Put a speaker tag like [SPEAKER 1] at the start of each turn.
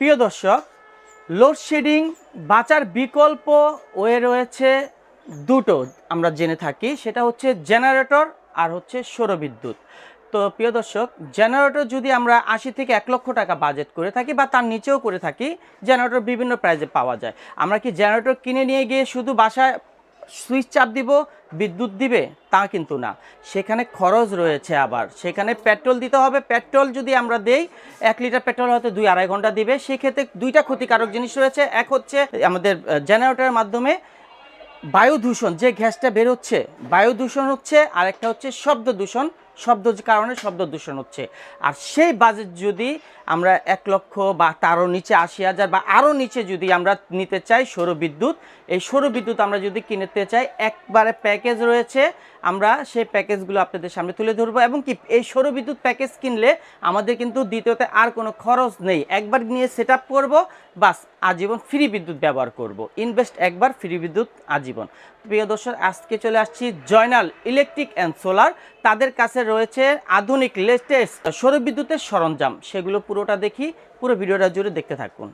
[SPEAKER 1] প্রিয় দর্শক লোডশেডিং বাঁচার বিকল্প ওয়ে রয়েছে দুটো আমরা জেনে থাকি। সেটা হচ্ছে জেনারেটর আর হচ্ছে সৌরবিদ্যুৎ। তো প্রিয় দর্শক জেনারেটর যদি আমরা আশি থেকে এক লক্ষ টাকা বাজেট করে থাকি বা তার নিচেও করে থাকি জেনারেটর বিভিন্ন প্রাইজে পাওয়া যায়। আমরা কি জেনারেটর কিনে নিয়ে গিয়ে শুধু বাসায় সুইচ চাপ দিব, বিদ্যুৎ দিবে, তা কিন্তু না। সেখানে খরচ রয়েছে আবার। সেখানে পেট্রোল দিতে হবে। পেট্রোল যদি আমরা দেই, এক লিটার পেট্রোল হয়তো দুই আড়াই ঘণ্টা দিবে। সেক্ষেত্রে দুইটা ক্ষতিকারক জিনিস রয়েছে। এক হচ্ছে আমাদের জেনারেটরের মাধ্যমে বায়ু দূষণ, যে গ্যাসটা বেরোচ্ছে, বায়ু দূষণ হচ্ছে। আরেকটা হচ্ছে শব্দ দূষণ। শব্দ কারণে শব্দ দূষণ হচ্ছে। আর সেই বাজেট যদি আমরা এক লক্ষ বা তারও নিচে আশি হাজার বা আরও নিচে যদি আমরা নিতে চাই সৌরবিদ্যুৎ এই সৌরবিদ্যুৎ আমরা যদি কিনতে চাই, একবারে প্যাকেজ রয়েছে, আমরা সেই প্যাকেজগুলো আপনাদের সামনে তুলে ধরবো। এবং কি, এই সৌরবিদ্যুৎ প্যাকেজ কিনলে আমাদের কিন্তু দ্বিতীয়তে আর কোনো খরচ নেই। একবার নিয়ে সেট আপ করব, বাস আজীবন ফ্রি বিদ্যুৎ ব্যবহার করব। ইনভেস্ট একবার ফ্রি বিদ্যুৎ আজীবন। প্রিয় দর্শক, আজকে চলে আসছি জয়নাল ইলেকট্রিক অ্যান্ড সোলার তাদের কাছে রয়েছে আধুনিক লেটেস্ট সৌরবিদ্যুতের সরঞ্জাম। সেগুলো পুরোটা দেখি পুরো ভিডিওটা জুড়ে দেখতে থাকুন।